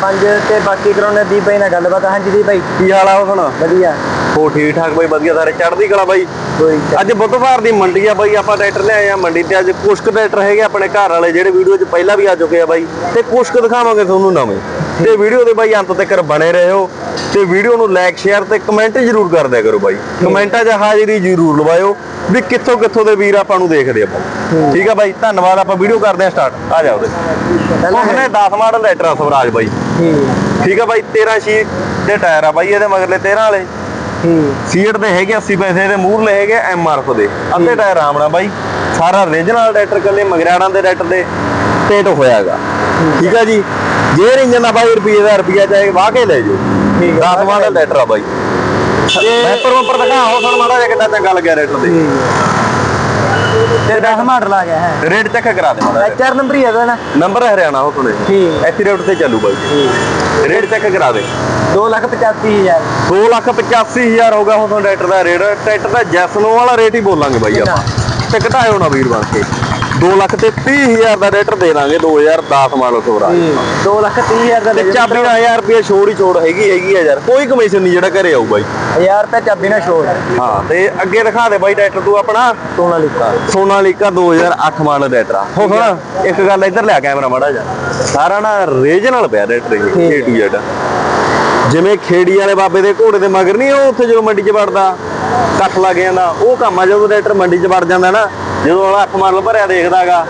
ਪੰਜ ਤੇ ਬਾਕੀ ਕਰਾਉਣੇ ਦੀਪ ਬਾਈ ਨਾਲ ਗੱਲਬਾਤ। ਹਾਂਜੀ ਦੀਪ ਬਾਈ। ਕੀ ਹਾਲ ਆ ਸੁਣਾ ਵਧੀਆ। ਹੋ ਠੀਕ ਠਾਕ ਬਾਈ ਵਧੀਆ ਸਾਰੇ। ਚੜ੍ਹਦੀ ਕਲਾ ਬਾਈ? ਕੋਈ ਅੱਜ ਬੁੱਧਵਾਰ ਦੀ ਮੰਡੀ ਆ ਬਾਈ ਆਪਾਂ ਟਰੈਕਟਰ ਲਿਆਏ ਆ ਮੰਡੀ ਤੇ। ਅੱਜ ਕੁਛ ਕੁ ਟਰੈਕਟਰ ਹੈਗੇ ਆਪਣੇ ਘਰ ਵਾਲੇ ਜਿਹੜੇ ਵੀਡੀਓ 'ਚ ਪਹਿਲਾਂ ਵੀ ਆ ਚੁੱਕੇ ਆ ਬਾਈ। ਤੇ ਕੁਛ ਕੁ ਦਿਖਾਵਾਂਗੇ ਤੁਹਾਨੂੰ ਨਵੇਂ। ਤੇ ਵੀਡੀਓ ਦੇ ਬਾਈ ਅੰਤ ਤੱਕ ਬਣੇ ਰਹੋ ਤੇ ਵੀਡੀਓ ਨੂੰ ਲਾਈਕ ਸ਼ੇਅਰ ਤੇ ਕਮੈਂਟ ਜ਼ਰੂਰ ਕਰ ਦਿਆ ਕਰੋ ਬਾਈ। ਕਮੈਂਟਾਂ 'ਚ ਹਾਜ਼ਰੀ ਜ਼ਰੂਰ ਲਵਾਇਓ ਵੀ ਕਿੱਥੋਂ ਕਿੱਥੋਂ ਦੇ ਵੀਰ ਆਪਾਂ ਨੂੰ ਦੇਖਦੇ ਆਪਾਂ। ਠੀਕ ਆ ਬਾਈ ਧੰਨਵਾਦ ਆਪਾਂ ਵੀਡੀਓ ਕਰਦੇ ਆ ਸਟਾਰਟ ਆ ਜਾਓ ਤੇ ਉਹਨੇ 10 ਮਾਡਲ ਆ ਸਵਰਾਜ ਬਾਈ। ਠੀਕ ਆ ਬਾਈ 13 ਸ਼ੀਟ ਦੇ ਟਾਇਰ ਆ ਬਾਈ ਇਹਦੇ ਮਗਰਲੇ 13 ਵਾਲੇ। ਸੀਟ ਦੇ ਹੈਗੇ 80 ਪੈਸੇ ਦੇ ਮੂਹਰਲੇ ਹੈਗੇ ਐਮਆਰਐਫ ਦੇ। ਅੱਧੇ ਟਾਇਰ ਆਮਣਾ ਬਾਈ। ਸਾਰਾ ਰੀਜਨਲ ਟਰੈਕਟਰ ਕੱਲੇ ਮਗਰਾੜਾਂ ਦੇ ਟਰੈਕਟਰ ਦੇ। ਪੇਂਟ ਹੋਇਆਗਾ। ਠੀਕ ਆ ਜੀ। ਗੇਅਰ ਇੰਜਨ ਦਾ ਬਾਈ ਰੁਪਏ ਦਾ ਰੁਪਿਆ ਚਾਹੇ ਵਾਹ ਕੇ ਲੈ ਜਾਓ। ਠੀਕ ਆ, 10 ਮਾਡਲ ਟਰੈਕਰ ਆ ਬਾਈ। ਮੈਂ ਪਰ ਉੱਪਰ ਦਿਖਾਓ ਸਾਨੂੰ ਮਾੜਾ ਜਿਹਾ ਕਿੱਦਾਂ ਚੰਗਾ ਲੱਗਿਆ ਟਰੈਕਟਰ ਦੇ ਤੇ 10 ਮਾਡਲ ਆ ਗਿਆ ਹੈ। ਰੇਟ ਚੈੱਕ ਕਰਾ ਦੇ ਮਾੜਾ ਐਚਆਰ ਨੰਬਰ ਹੀ ਹੈਗਾ ਨਾ। ਨੰਬਰ ਹਰਿਆਣਾ ਉਹ ਸੁਣੇ ਠੀਕ ਐਥੀ ਰੋਡ ਤੇ ਚੱਲੂ ਬਾਈ। ਰੇਟ ਚੈੱਕ ਕਰਾ ਦੇ। 285000 ਦੋ ਲੱਖ ਪਚਾਸੀ ਹਜ਼ਾਰ ਹੋਗਾ ਹੁਣ ਤੁਹਾਨੂੰ ਟਰੈਕਟਰ ਦਾ ਰੇਟ ਟਰੈਕਟਰ ਦਾ ਜੈਸਨੋ ਵਾਲਾ ਰੇਟ ਹੀ ਬੋਲਾਂਗੇ ਬਾਈ ਆਪਾਂ। ਤੇ ਘਟਾਇਓ ਨਾ ਵੀਰ ਬਣ ਕੇ। 2 ਲੱਖ ਤੇ 30 ਹਜ਼ਾਰ ਦਾ ਰੇਟਰ ਦੇ ਦਾਂਗੇ 2010 ਮਾਡਲ ਸੋਰਾ। 230000 ਦਾ ਤੇ ਚਾਬੀ ਦਾ 1000 ਰੁਪਏ ਛੋੜ ਹੀ ਛੋੜ ਹੈਗੀ ਹੈਗੀ ਆ ਯਾਰ। ਕੋਈ ਕਮਿਸ਼ਨ ਨਹੀਂ ਜਿਹੜਾ ਘਰੇ ਆਊ ਬਾਈ। 1000 ਰੁਪਏ ਚਾਬੀ ਨਾਲ ਛੋੜ। ਹਾਂ ਤੇ ਅੱਗੇ ਦਿਖਾ ਦੇ ਬਾਈ ਟਰੈਕਟਰ ਤੂੰ ਆਪਣਾ। ਸੋਨਾ ਲਿਖਾ ਸੋਨਾਲੀਕਾ 2008 ਮਾਡਲ ਟਰੈਕਟਰ ਆ ਹੋ ਸੁਣ ਇੱਕ ਗੱਲ ਇੱਧਰ ਲਿਆ ਕੈਮਰਾ ਮਾੜਾ ਜਾ ਸਾਰਾ ਨਾ ਰੀਜਨਲ ਪਿਆ ਟਰੈਕਟਰ ਇਹ to Z ਜਿਵੇਂ ਖੇੜੀ ਵਾਲੇ ਬਾਬੇ ਦੇ ਘੋੜੇ ਦੇ ਮਗਰ ਨਹੀਂ ਉਹ ਉੱਥੇ ਜਦੋਂ ਮੰਡੀ 'ਚ ਵੜਦਾ ਕੱਖ ਲੱਗ ਜਾਂਦਾ ਉਹ ਕੰਮ ਆ ਜਦੋਂ ਟਰੈਕਟਰ ਮੰਡੀ 'ਚ ਵੜ ਜਾਂਦਾ ਨਾ ਜਦੋਂ ਵਾਲਾ ਅੱਖ ਮਾਡਲ ਭਰਿਆ ਦੇਖਦਾਗਾ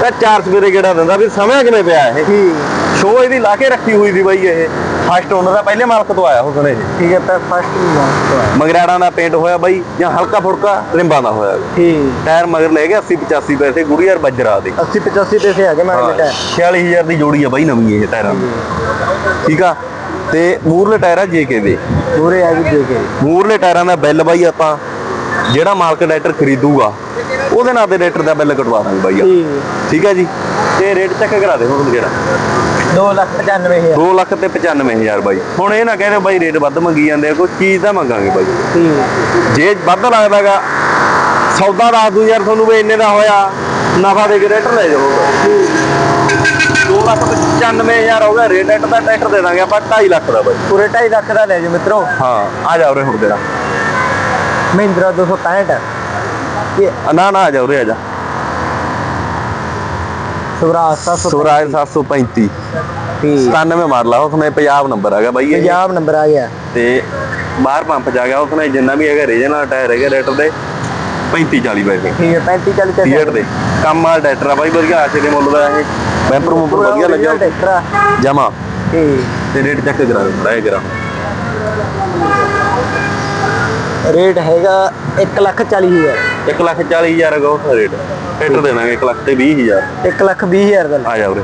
ਤਾਂ ਚਾਰ ਸਵੇਰੇ ਗੇੜਾ ਦਿੰਦਾ ਵੀ ਸਮਿਆ ਕਿਵੇਂ ਪਿਆ ਇਹ? ਠੀਕ। ਸ਼ੋ ਇਹਦੀ ਲਾ ਕੇ ਰੱਖੀ ਹੋਈ ਸੀ ਬਾਈ ਇਹ। ਫਸਟ ਓਨਰ ਦਾ ਪਹਿਲੇ ਮਾਲਕ ਤੋਂ ਆਇਆ ਹੁਸਨ ਇਹ। ਠੀਕ ਹੈ ਤਾਂ ਫਸਟ ਮਗਰਾੜਾਂ ਦਾ ਪੇਂਟ ਹੋਇਆ ਬਾਈ ਜਾਂ ਹਲਕਾ ਫੁਲਕਾ ਰਿੰਬਾਂ ਦਾ ਹੋਇਆ ਠੀਕ। ਟਾਇਰ ਮਗਰ ਲੈ ਗਿਆ 80 85 ਪੈਸੇ ਗੁੜੀਆਰ ਬੱਜਰਾ ਦੇ। 80 85 ਪੈਸੇ ਆ ਗਏ ਮੈਂ ਲਿਖਾ 46000 ਦੀ ਜੋੜੀ ਆ ਬਾਈ ਨਵੀਂ ਇਹ ਟਾਇਰਾਂ ਦੀ। ਠੀਕ ਆ? ਤੇ ਮੂਰਲੇ ਟਾਇਰ ਆ ਜੇਕੇ ਦੇ। ਪੂਰੇ ਆ ਗਏ ਦੇ ਕੇ ਮੂਰਲੇ ਟਾਇਰਾਂ ਦਾ ਬਿੱਲ ਬਾਈ ਆਪਾਂ ਜਿਹੜਾ ਮਾਲਕ ਟਰੈਕਟਰ ਖਰੀਦੂਗਾ ਉਹਦੇ ਨਾਂ ਤੇ ਟਰੈਕਟਰ ਦਾ ਬਿੱਲ ਕਟਵਾ ਦਾਂਗੇ ਬਾਈ। ਠੀਕ। ਆ ਜੀ? ਤੇ ਰੇਟ ਚੈੱਕ ਕਰਾ ਦੇ ਹੁਣ ਜਿਹੜਾ। 295000 2 ਲੱਖ ਤੇ 95000 ਬਾਈ। ਹੁਣ ਇਹ ਨਾ ਕਹਿੰਦੇ ਬਾਈ ਰੇਟ ਵੱਧ ਮੰਗੀ ਜਾਂਦੇ ਆ ਕੋਈ ਚੀਜ਼ ਤਾਂ ਮੰਗਾਂਗੇ ਬਾਈ। ਜੇ ਵੱਧ ਲੱਗਦਾਗਾ ਸੌਦਾ ਦੱਸ ਦੂ ਯਾਰ ਤੁਹਾਨੂੰ ਵੀ ਇੰਨੇ ਦਾ ਹੋਇਆ ਨਫਾ ਦੇ ਕੇ ਰੇਟ ਲੈ ਜਾਓ। 2 ਲੱਖ 95000 ਹੋ ਗਿਆ ਰੇਟ ਦਾ ਟਰੈਕਟਰ ਦੇ ਦਾਂਗੇ ਆਪਾਂ 2.5 ਲੱਖ ਦਾ ਬਾਈ। ਪੂਰੇ 2.5 ਲੱਖ ਦਾ ਲੈ ਜਾਓ ਮਿੱਤਰੋ। ਹਾਂ ਆ ਜਾ ਉਰੇ ਹੁਣ ਤੇਰਾ। ਮਹਿੰਦਰਾ 265 ਇਹ ਆ ਨਾ ਨਾ ਆ ਜਾ ਉਰੇ ਆ ਜਾ। ਸਵਰਾਜ 700 ਸਵਰਾਜ 735 ਠੀਕ। 97 ਮਾਡਲ ਆ ਉਸਨੇ ਪੰਜਾਬ ਨੰਬਰ ਹੈਗਾ ਬਾਈ ਇਹ। ਪੰਜਾਬ ਨੰਬਰ ਆ ਗਿਆ। ਤੇ ਬਾਹਰ ਪੰਪ ਜਾ ਗਿਆ ਉਸਨੇ ਜਿੰਨਾ ਵੀ ਹੈਗਾ ਰੀਜਨਲ ਟਾਇਰ ਹੈਗਾ ਰੇਟਰ ਦੇ 35 40 ਪੈਸੇ ਠੀਕ ਹੈ 35 40 ਪੈਸੇ ਸੀਟ ਦੇ। ਕੰਮ ਵਾਲਾ ਟਰੈਕਟਰ ਆ ਬਾਈ ਵਧੀਆ ਆਸ਼ੇ ਦੇ ਮੁੱਲ ਦਾ ਇਹ। ਬੈਂਪਰ ਮੁੰਪਰ ਵਧੀਆ ਲੱਗਿਆ। ਜਮਾ। ਤੇ ਰੇਟ ਚੈੱਕ ਕਰਾ ਦੇ ਥੋੜਾ ਜਿਹਾ ਰੇਟ ਹੈਗਾ 1 ਲੱਖ 40000 1 ਲੱਖ 40000 ਹੈਗਾ ਉਹਦਾ ਰੇਟ। ਫਿੱਟ ਦੇਣਾਗੇ 1 ਲੱਖ ਤੇ 20000 1 ਲੱਖ 20000 ਦਾ ਆ ਜਾ ਉਰੇ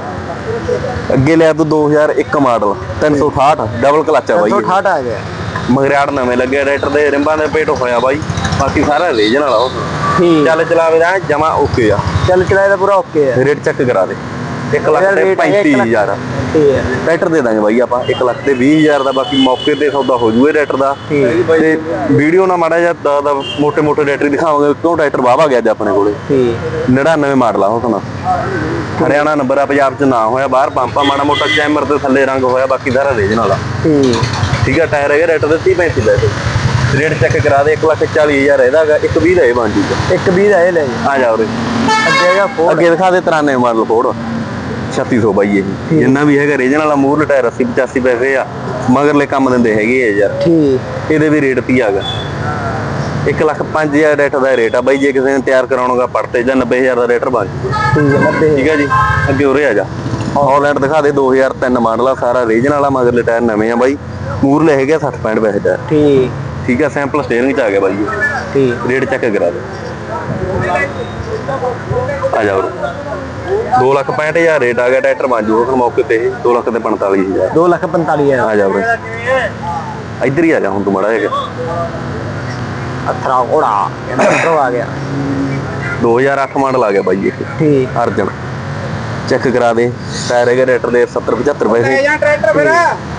ਅੱਗੇ ਲਿਆ ਤੂੰ 2001 ਮਾਡਲ 368 ਡਬਲ ਕਲਚ ਆ ਬਾਈ। 168 ਆ ਗਿਆ। ਮਗਰਿਆੜ ਨਵੇਂ ਲੱਗੇ ਰੈਟਰ ਦੇ ਰਿੰਬਾਂ ਦੇ ਪੇਟ ਹੋਇਆ ਬਾਈ। ਬਾਕੀ ਸਾਰਾ ਰੀਜਨ ਵਾਲਾ ਉਹ। ਠੀਕ। ਚੱਲ ਚਲਾਵੇ ਦਾ ਜਮਾ ਓਕੇ ਆ। ਚੱਲ ਚਲਾਏ ਦਾ ਪੂਰਾ ਓਕੇ ਆ। ਰੇਟ ਚੈੱਕ ਕਰਾ ਦੇ। 1 ਲੱਖ ਤੇ 35000 ਤੇ ਟਰੈਕਟਰ ਦੇ ਦਾਂਗੇ ਬਾਈ ਆਪਾਂ 1 ਲੱਖ ਤੇ 20000 ਦਾ ਬਾਕੀ ਮੌਕੇ ਤੇ ਸੌਦਾ ਹੋ ਜੂਏ ਟਰੈਕਟਰ ਦਾ। ਤੇ ਵੀਡੀਓ ਨਾ ਮਾੜਾ ਜਿਹਾ ਦਾ ਦਾ ਮੋٹے ਮੋٹے ਟਰੈਕਟਰ ਦਿਖਾਵਾਂਗੇ ਕਿਉਂ ਟਰੈਕਟਰ ਵਾਵਾ ਗਿਆ ਅੱਜ ਆਪਣੇ ਕੋਲੇ। 99 ਮਾਡਲ ਆ ਹੁਣ ਹਰਿਆਣਾ ਨੰਬਰ ਆ ਪੰਜਾਬ ਚ ਨਾ ਹੋਇਆ ਬਾਹਰ ਪੰਪਾ ਮਾੜਾ ਮੋਟਾ ਚੈਮਰ ਤੇ ਥੱਲੇ ਰੰਗ ਹੋਇਆ ਬਾਕੀ ਸਾਰਾ ਰੀਜਨਲ ਆ। ਠੀਕ। ਆ ਟਾਇਰ ਹੈਗਾ ਰੇਟ ਦੇ 30 35 ਦਾ ਰੇਟ ਚੈੱਕ ਕਰਾ ਦੇ 140000 ਇਹਦਾ ਹੈਗਾ 120 ਦਾ ਇਹ ਬਣ ਜੂਗਾ 120 ਦਾ ਇਹ ਲੈ ਆ ਜਾ ਉਰੇ। ਅੱਗੇ ਹੈਗਾ ਫੋਰ। ਅੱਗੇ ਦਿਖਾ ਦੇ 93 ਮਾਡਲ ਫੋਰ। 3600 ਬਾਈ ਇਹ। ਜਿੰਨਾ ਵੀ ਹੈਗਾ ਰੀਜਨਲ ਵਾਲਾ ਮੂਰਲ ਟਾਇਰ 80 85 ਪੈਸੇ ਆ ਮਗਰਲੇ ਕੰਮ ਦਿੰਦੇ ਹੈਗੇ ਆ ਯਾਰ। ਠੀਕ। ਇਹਦੇ ਵੀ ਰੇਟ 30 ਆਗਾ 1 ਲੱਖ 5000 ਰੇਟ ਦਾ ਰੇਟ ਆ ਬਾਈ ਜੇ ਕਿਸੇ ਨੇ ਤਿਆਰ ਕਰਾਉਣਾਗਾ ਪੜਤੇ ਜਾਂ 90000 ਦਾ ਰੇਟਰ ਬਣ ਠੀਕ ਹੈ 90 ਠੀਕ ਹੈ ਜੀ? ਅੱਗੇ ਉਰੇ ਆ ਜਾ। ਹਾਲੈਂਡ ਦਿਖਾ ਦੇ 2003 ਮਾਡਲ ਆ ਸਾਰਾ ਰੀਜਨਲ ਵਾਲਾ ਮਗਰਲੇ ਟਾਇਰ ਨਵੇਂ ਆ ਬਾਈ। ਮੂਰਲੇ ਹੈਗੇ 60 65 ਪੈਸੇ ਟਾਇਰ ਠੀਕ। ਠੀਕ ਆ ਸੈਂਪਲ ਸਟੀਅਰਿੰਗ ਚ ਆ ਗਿਆ ਬਾਈ। ਠੀਕ। ਰੇਟ ਚੈੱਕ ਕਰਾ ਦੇ। ਆ ਜਾ ਉਰੇ। 2 ਲੱਖ 65000 ਰੇਟ ਆ ਗਿਆ ਟਰੈਕਟਰ ਬਣ ਜੂਗਾ ਫਿਰ ਮੌਕੇ ਤੇ 2 ਲੱਖ ਤੇ 45000 2 ਲੱਖ 45 ਹਜ਼ਾਰ। ਆ ਜਾ ਉਰੇ ਇੱਧਰ ਹੀ ਆ ਜਾ ਹੁਣ ਤੂੰ ਮੜਾ ਹੈਗਾ ਅਥਰਾ ਘੋੜਾ ਕਹਿੰਦਾ ਆ ਗਿਆ। 2008 ਮਾਡਲ ਆ ਗਿਆ ਬਾਈ ਇਹ। ਠੀਕ। ਅਰਜਨ ਚੈੱਕ ਕਰਾ ਦੇ। ਟਾਇਰ ਹੈਗੇ ਰੇਟਰ ਦੇ 70 75 ਪੈਸੇ ਟਰੈਕਟਰ ਫਿਰ।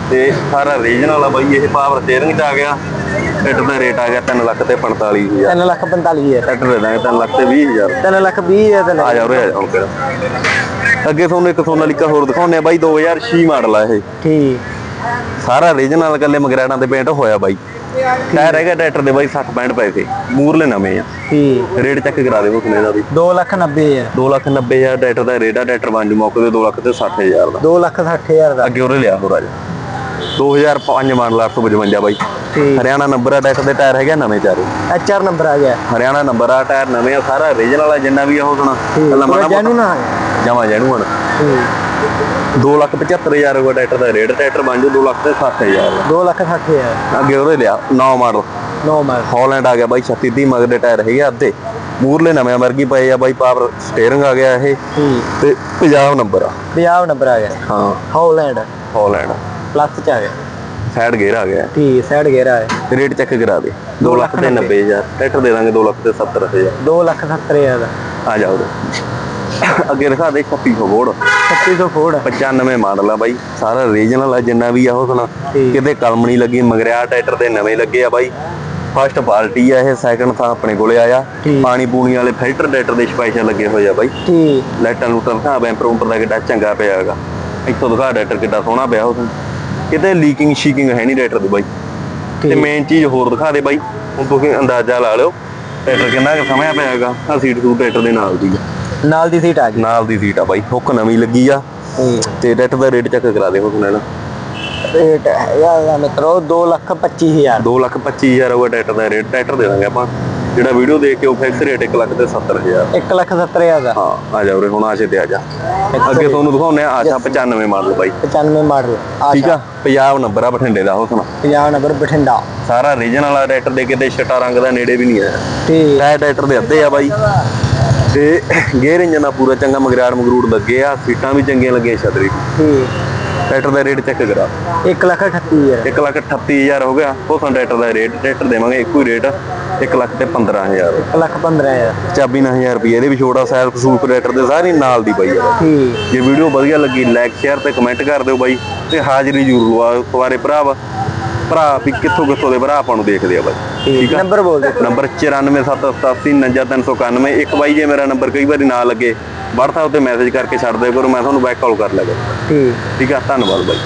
ਤੇ ਸਾਰਾ ਰੀਜਨਲ ਆ ਬਾਈ ਇਹ ਪਾਵਰ ਸਟੀਅਰਿੰਗ ਚ ਆ ਗਿਆ। ਟਰੈਕਟਰ ਦਾ ਰੇਟ ਆ ਗਿਆ 3 ਲੱਖ ਤੇ 45000 3 ਲੱਖ 45000 ਟਰੈਕਟਰ ਦੇ ਦਾਂਗੇ 3 ਲੱਖ ਤੇ 20000 3 ਲੱਖ 20000 ਤੇ ਆ ਜਾ ਉਰੇ ਆ ਜਾ ਅੱਗੇ ਤੁਹਾਨੂੰ ਇੱਕ ਸੋਨਾਲੀਕਾ ਹੋਰ ਦਿਖਾਉਂਦੇ ਆ ਬਾਈ 2006 ਮਾਡਲ ਆ ਇਹ। ਠੀਕ। ਸਾਰਾ ਰੀਜਨਲ ਕੱਲੇ ਮਗਰੈੜਾਂ ਦੇ ਪੇਂਟ ਹੋਇਆ ਬਾਈ। ਟਾਇਰ ਹੈਗਾ ਟਰੈਕਟਰ ਦੇ ਬਾਈ 60 65 ਪੈਸੇ। ਮੂਰਲੇ ਨਵੇਂ ਆ। ਠੀਕ। ਰੇਟ ਚੈੱਕ ਕਰਾ ਦੇ ਹੁਸਨੇ ਦਾ ਵੀ। 2 ਲੱਖ 90000 2 ਲੱਖ 90 ਹਜ਼ਾਰ ਟਰੈਕਟਰ ਦਾ ਰੇਟ ਆ ਟਰੈਕਟਰ ਬਣ ਜੂ ਮੌਕੇ ਤੇ 2 ਲੱਖ ਤੇ 60 ਹਜ਼ਾਰ ਦਾ। 2 ਲੱਖ 60000 ਦਾ। ਅੱਗੇ ਉਰੇ ਲਿਆ ਹੋਰ ਆ ਜਾ। 2005 ਮਾਡਲ 855 ਬਾਈ। ਹਰਿਆਣਾ ਨੰਬਰ ਆ ਟਰੈਕਟਰ ਦੇ ਟਾਇਰ ਹੈਗੇ ਨਵੇਂ ਚਾਰੇ। ਐਚਆਰ ਨੰਬਰ ਆ ਗਿਆ। ਹਰਿਆਣਾ ਨੰਬਰ ਆ ਟਾਇਰ ਨਵੇਂ ਆ ਸਾਰਾ ਰੀਜਨਲ ਆ ਜਿੰਨਾ ਵੀ ਆ ਠੀਕ ਪੂਰਾ ਜੈਨੂ ਨਾ ਜਮਾ ਜੈਨੂ ਹਣ ਠੀਕ। 2 ਲੱਖ 75000 ਰੁਪਏ ਟਰੈਕਟਰ ਦਾ ਰੇਟ ਟਰੈਕਟਰ ਬਣ ਜੂ 2 ਲੱਖ ਤੇ 60000 ਦਾ 2 ਲੱਖ 60000 ਅੱਗੇ ਉਹਦੇ ਲਿਆ 9 ਮਾਡਲ। ਨੋ ਮਾਰ ਹਾਲੈਂਡ ਆ ਗਿਆ ਬਾਈ 36 30 ਮਗਰ ਦੇ ਟਾਇਰ ਹੈਗੇ ਆ ਅੱਧੇ। ਮੂਰਲੇ ਨਵੇਂ ਵਰਗੀ ਪਏ ਆ ਬਾਈ ਪਾਵਰ ਸਟੀਅਰਿੰਗ ਆ ਗਿਆ ਇਹ। ਤੇ ਪੰਜਾਬ ਨੰਬਰ ਆ। 50 ਨੰਬਰ ਆ ਗਿਆ। ਹਾਂ। ਹੌਲੈਂਡ ਹਾਲੈਂਡ ਪਲੱਸ ਚ ਆ ਗਿਆ। ਸਾਈਡ ਗੇਅਰ ਆ ਗਿਆ। ਠੀਕ ਸਾਈਡ ਗੇਰਾ ਹੈ ਰੇਟ ਚੈੱਕ ਕਰਾ ਦੇ। 2 ਲੱਖ ਤੇ 90000 ਟਰੈਕਟਰ ਦੇ ਦਾਂਗੇ 2 ਲੱਖ ਤੇ 70000 2 ਲੱਖ 70000 ਦਾ। ਆ ਜਾਓ ਅੱਗੇ ਦਿਖਾ ਦੇ 3600 ਬੋਰਡ 3600 ਫੋੜ 95 ਮਾਡਲ ਆ ਬਾਈ। ਸਾਰਾ ਰੀਜਨਲ ਆ ਜਿੰਨਾ ਵੀ ਆ ਉਹ ਸੁਣਾ। ਕਿਤੇ ਕਲਮ ਨਹੀਂ ਲੱਗੀ ਮਗਰਿਆ ਟਰੈਕਟਰ ਦੇ ਨਵੇਂ ਲੱਗੇ ਆ ਬਾਈ। ਫਸਟ ਪਾਰਟੀ ਆ ਇਹ ਸੈਕੰਡ ਤਾਂ ਆਪਣੇ ਕੋਲੇ ਆਇਆ। ਪਾਣੀ ਪੂਣੀ ਵਾਲੇ ਫਿਲਟਰ ਟਰੈਕਟਰ ਦੇ ਸਪੈਸ਼ਲ ਲੱਗੇ ਹੋਏ ਆ ਬਾਈ। ਠੀਕ। ਲਾਈਟਾਂ ਲੂਟਾਂ ਦਿਖਾ ਬੈਂਪਰ ਉੱਪਰ ਦਾ ਕਿੱਡਾ ਚੰਗਾ ਪਿਆ ਹੈਗਾ। ਇੱਥੋਂ ਦਿਖਾ ਟਰੈਕਟਰ ਕਿੱਡਾ ਸੋਹਣਾ ਪਿਆ ਉਹ। ਕਿਤੇ ਲੀਕਿੰਗ ਸ਼ੀਕਿੰਗ ਹੈ ਨਹੀਂ ਟਰੈਕਟਰ ਦੀ ਬਾਈ। ਤੇ। ਮੇਨ ਚੀਜ਼ ਹੋਰ ਦਿਖਾ ਦੇ ਬਾਈ। ਹੁਣ ਤੁਸੀਂ ਅੰਦਾਜ਼ਾ ਲਾ ਲਿਓ ਟਰੈਕਟਰ ਕਿੰਨਾ ਕੁ ਸਮਿਆ ਪਿਆ ਹੈਗਾ ਆ ਸੀਟ ਸੂਟ ਟਰੈਕਟਰ ਦੇ ਨਾਲ ਦੀ ਆ। ਨਾਲ ਦੀ ਸੀਟ ਆ ਗਈ। ਨਾਲ ਦੀ ਸੀਟ ਆ ਬਾਈ। ਹੁੱਕ ਨਵੀਂ ਲੱਗੀ ਆ। ਤੇ ਟਰੈਕਟਰ ਦਾ ਰੇਟ ਚੈੱਕ ਕਰਾ ਦੇ ਹੁਣ ਨਾ ਰੇਟ ਹੈਗਾ ਮਿੱਤਰੋ 2 ਲੱਖ 25000 2 ਲੱਖ 25000 ਹੋਗਾ ਟਰੈਕਟਰ ਦਾ ਰੇਟ ਟਰੈਕਟਰ ਦੇ ਦਾਂਗੇ ਆਪਾਂ। ਜਿਹੜਾ ਵੀਡੀਓ ਦੇਖ ਕੇ ਉਹ ਫਿਕਸ ਰੇਟ 1 ਲੱਖ ਤੇ 70000 1 ਲੱਖ 70000 ਦਾ। ਹਾਂ ਆ ਜਾ ਉਰੇ ਹੁਣ ਆਸ਼ੇ ਤੇ ਆ ਜਾ। ਅੱਗੇ ਤੁਹਾਨੂੰ ਦਿਖਾਉਂਦੇ ਆ ਆਸ਼ਾ 95 ਮਾਡਲ ਬਾਈ। 95 ਮਾਡਲ ਆ ਠੀਕ ਆ? ਪੰਜਾਬ ਨੰਬਰ ਆ ਬਠਿੰਡੇ ਦਾ ਉਹ ਸੁਣਾ। 50 ਨੰਬਰ ਬਠਿੰਡਾ। ਸਾਰਾ ਰੀਜਨਲ ਵਾਲਾ ਟਰੈਕਟਰ ਦੇ ਕਿਤੇ ਛਟਾ ਰੰਗ ਦਾ ਨੇੜੇ ਵੀ ਨਹੀਂ ਆਇਆ। ਠੀਕ। ਟਾਇਰ ਟਰੈਕਟਰ ਦੇ ਅੱਧੇ ਆ ਬਾਈ। ਤੇ ਗੇਅਰ ਇੰਜਨ ਦਾ ਪੂਰਾ ਚੰਗਾ ਮਗਰਾੜ ਮਗਰੂੜ ਲੱਗੇ ਆ ਸੀਟਾਂ ਵੀ ਚੰਗੀਆਂ ਲੱਗੀਆਂ ਛਤਰੀ ਠੀਕ। ਟਰੈਕਟਰ ਦਾ ਰੇਟ ਚੈੱਕ ਕਰਾ। 1 ਲੱਖ 38000 1 ਲੱਖ 38000 ਹੋ ਗਿਆ ਉਹ ਸਾਨੂੰ ਟਰੈਕਟਰ ਦਾ ਰੇਟ ਟਰੈਕਟਰ ਦੇਵਾਂਗੇ ਇੱਕੋ ਹੀ ਰੇਟ 1 ਲੱਖ ਤੇ 15000 1 ਲੱਖ 15000 ਚਾਬੀ 9000 ਰੁਪਏ ਇਹਦੇ ਵੀ ਛੋਟਾ ਸੈਲਫ ਸੂਪ ਟਰੈਕਟਰ ਦੇ ਸਾਰੀ ਨਾਲ ਦੀ ਪਈ ਆ। ਠੀਕ। ਜੇ ਵੀਡੀਓ ਵਧੀਆ ਲੱਗੀ ਲਾਈਕ ਸ਼ੇਅਰ ਤੇ ਕਮੈਂਟ ਕਰ ਦਿਓ ਬਾਈ ਤੇ ਹਾਜ਼ਰੀ ਜ਼ਰੂਰ ਲਵਾਓ ਤੁਹਾਰੇ ਭਰਾ ਵਾ। ਭਰਾ ਵੀ ਕਿੱਥੋਂ ਕਿੱਥੋਂ ਦੇ ਭਰਾ ਆਪਾਂ ਨੂੰ ਦੇਖਦੇ ਆ ਬਾਈ। ਠੀਕ ਆ। ਨੰਬਰ ਬੋਲ ਦੇ ਨੰਬਰ 9478899391 ਇੱਕ ਬਾਈ ਜੇ ਮੇਰਾ ਨੰਬਰ ਕਈ ਵਾਰੀ ਨਾ ਲੱਗੇ WhatsApp ਤੇ ਮੈਸੇਜ ਕਰਕੇ ਛੱਡ ਦਿਓ ਕਰੋ ਮੈਂ ਤੁਹਾਨੂੰ ਬੈਕ ਕਾਲ ਕਰ ਲਵਾਂਗਾ ਠੀਕ। ਠੀਕ ਆ? ਧੰਨਵਾਦ ਬਾਈ।